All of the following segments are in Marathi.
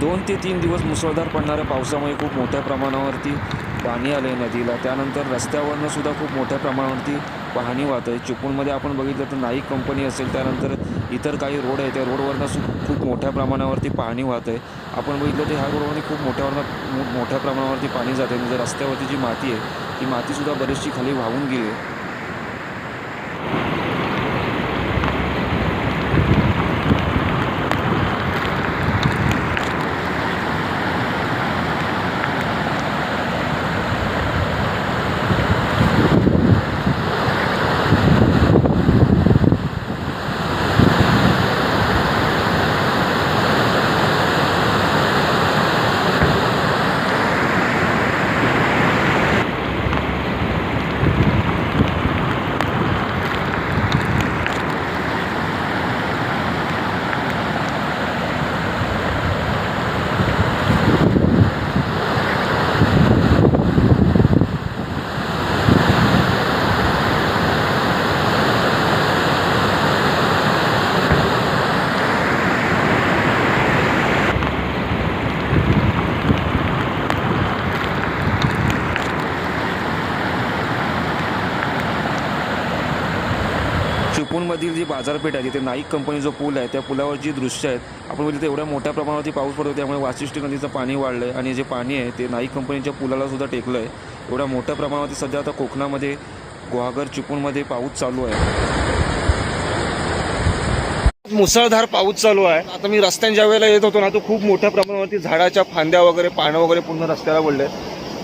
दोन ते तीन दिवस मुसळधार पडणाऱ्या पावसामुळे खूप मोठ्या प्रमाणावरती पाणी आलं आहे नदीला. त्यानंतर रस्त्यावरनं सुद्धा खूप मोठ्या प्रमाणावरती पाणी वाहत आहे चिपळूणमध्ये आपण बघितलं तर नाईक कंपनी असेल त्यानंतर इतर काही रोड आहे त्या रोडवरनं सु खूप मोठ्या प्रमाणावरती पाणी वाहत आहे आपण बघितलं तर ह्या रोडवरती खूप मोठ्यावरनं मोठ्या प्रमाणावरती पाणी जाते म्हणजे रस्त्यावरती जी माती आहे ती मातीसुद्धा बरीचशी खाली वाहून गेली आहे. चिपळूणमधील जी बाजारपेठ आहे तिथे नाईक कंपनी जो पूल आहे त्या पुलावर जी दृश्य आहेत आपण बघितलं एवढ्या मोठ्या प्रमाणावरती पाऊस पडतो त्यामुळे वाशिष्ठी नदीचं पाणी वाढलं आहे आणि जे पाणी आहे ते नाईक कंपनीच्या पुलाला सुद्धा टेकलं आहे एवढ्या मोठ्या प्रमाणावरती सध्या आता कोकणामध्ये गुहागर चिपळूणमध्ये पाऊस चालू आहे. मुसळधार पाऊस चालू आहे. आता मी रस्त्याने ज्या वेळेला येत होतो ना तो खूप मोठ्या प्रमाणावरती झाडाच्या फांद्या वगैरे पानं वगैरे पूर्ण रस्त्याला पडले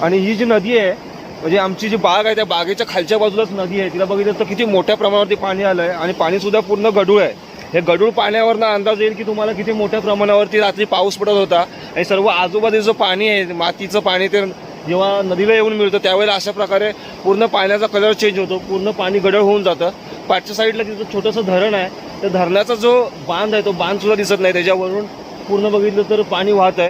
आणि ही जी नदी आहे म्हणजे आमची जी बाग आहे त्या बागेच्या खालच्या बाजूलाच नदी आहे. तिला बघितलं तर किती मोठ्या प्रमाणावरती पाणी आलं आहे आणि पाणीसुद्धा पूर्ण गडूळ आहे. हे गडूळ पाण्यावरनं अंदाज येईल की तुम्हाला किती मोठ्या प्रमाणावरती रात्री पाऊस पडत होता. आणि सर्व आजूबाजूचं पाणी आहे मातीचं पाणी ते जेव्हा नदीला येऊन मिळतं त्यावेळेला अशा प्रकारे पूर्ण पाण्याचा कलर चेंज होतो. पूर्ण पाणी गडळ होऊन जातं. पाठच्या साईडला तिथं छोटंसं धरण आहे. त्या धरणाचा जो बांध आहे तो बांध सुद्धा दिसत नाही. त्याच्यावरून पूर्ण बघितलं तर पाणी वाहत आहे.